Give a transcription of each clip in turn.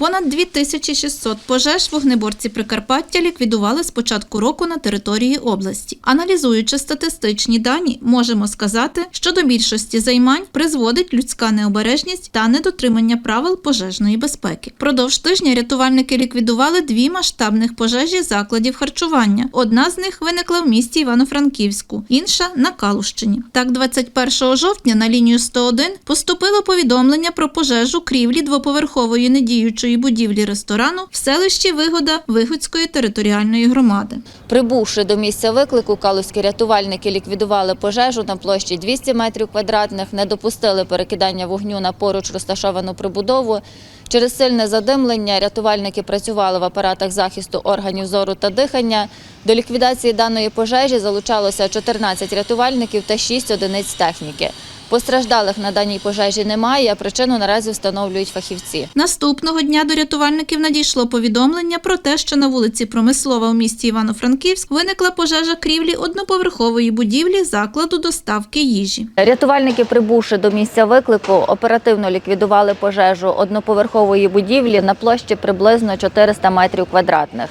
Понад 2600 пожеж вогнеборці Прикарпаття ліквідували з початку року на території області. Аналізуючи статистичні дані, можемо сказати, що до більшості займань призводить людська необережність та недотримання правил пожежної безпеки. Продовж тижня рятувальники ліквідували дві масштабних пожежі закладів харчування. Одна з них виникла в місті Івано-Франківську, інша на Калущині. Так, 21 жовтня на лінію 101 поступило повідомлення про пожежу крівлі двоповерхової недіючої будівлі ресторану в селищі Вигода Вигодської територіальної громади. Прибувши до місця виклику, калузькі рятувальники ліквідували пожежу на площі 200 метрів квадратних, не допустили перекидання вогню на поруч розташовану прибудову. Через сильне задимлення рятувальники працювали в апаратах захисту органів зору та дихання. До ліквідації даної пожежі залучалося 14 рятувальників та 6 одиниць техніки. Постраждалих на даній пожежі немає, а причину наразі встановлюють фахівці. Наступного дня до рятувальників надійшло повідомлення про те, що на вулиці Промислова у місті Івано-Франківськ виникла пожежа крівлі одноповерхової будівлі закладу доставки їжі. Рятувальники, прибувши до місця виклику, оперативно ліквідували пожежу одноповерхової будівлі на площі приблизно 400 метрів квадратних.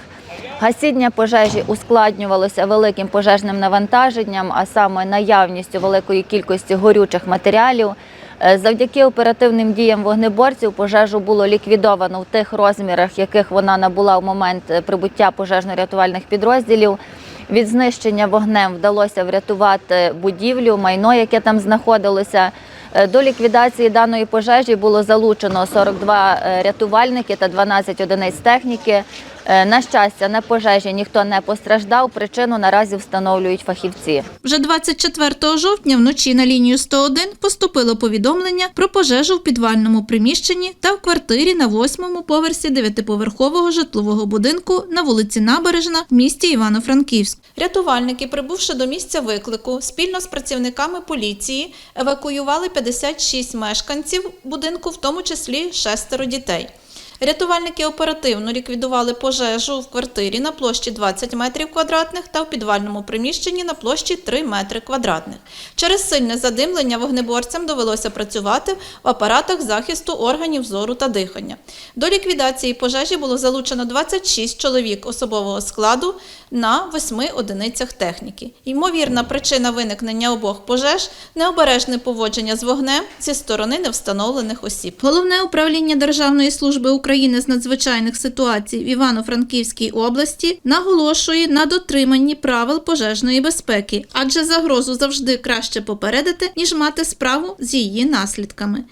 Гасіння пожежі ускладнювалося великим пожежним навантаженням, а саме наявністю великої кількості горючих матеріалів. Е, Завдяки оперативним діям вогнеборців пожежу було ліквідовано в тих розмірах, яких вона набула в момент е, прибуття пожежно-рятувальних підрозділів. Від знищення вогнем вдалося врятувати будівлю, майно, яке там знаходилося. Е, До ліквідації даної пожежі було залучено 42 е, рятувальники та 12 одиниць техніки. Е, На щастя, на пожежі ніхто не постраждав. Причину наразі встановлюють фахівці. Вже 24 жовтня вночі на лінію 101 поступило повідомлення про пожежу в підвальному приміщенні та в квартирі на восьмому поверсі дев'ятиповерхового житлового будинку на вулиці Набережна в місті Івано-Франківськ. Рятувальники, прибувши до місця виклику, спільно з працівниками поліції евакуювали 56 мешканців будинку, в тому числі шестеро дітей. Рятувальники оперативно ліквідували пожежу в квартирі на площі 20 метрів квадратних та в підвальному приміщенні на площі 3 метри квадратних. Через сильне задимлення вогнеборцям довелося працювати в апаратах захисту органів зору та дихання. До ліквідації пожежі було залучено 26 чоловік особового складу на 8 одиницях техніки. Ймовірна причина виникнення обох пожеж необережне поводження з вогнем зі сторони невстановлених осіб. Головне управління Державної служби України з надзвичайних ситуацій в Івано-Франківській області наголошує на дотриманні правил пожежної безпеки, адже загрозу завжди краще попередити, ніж мати справу з її наслідками.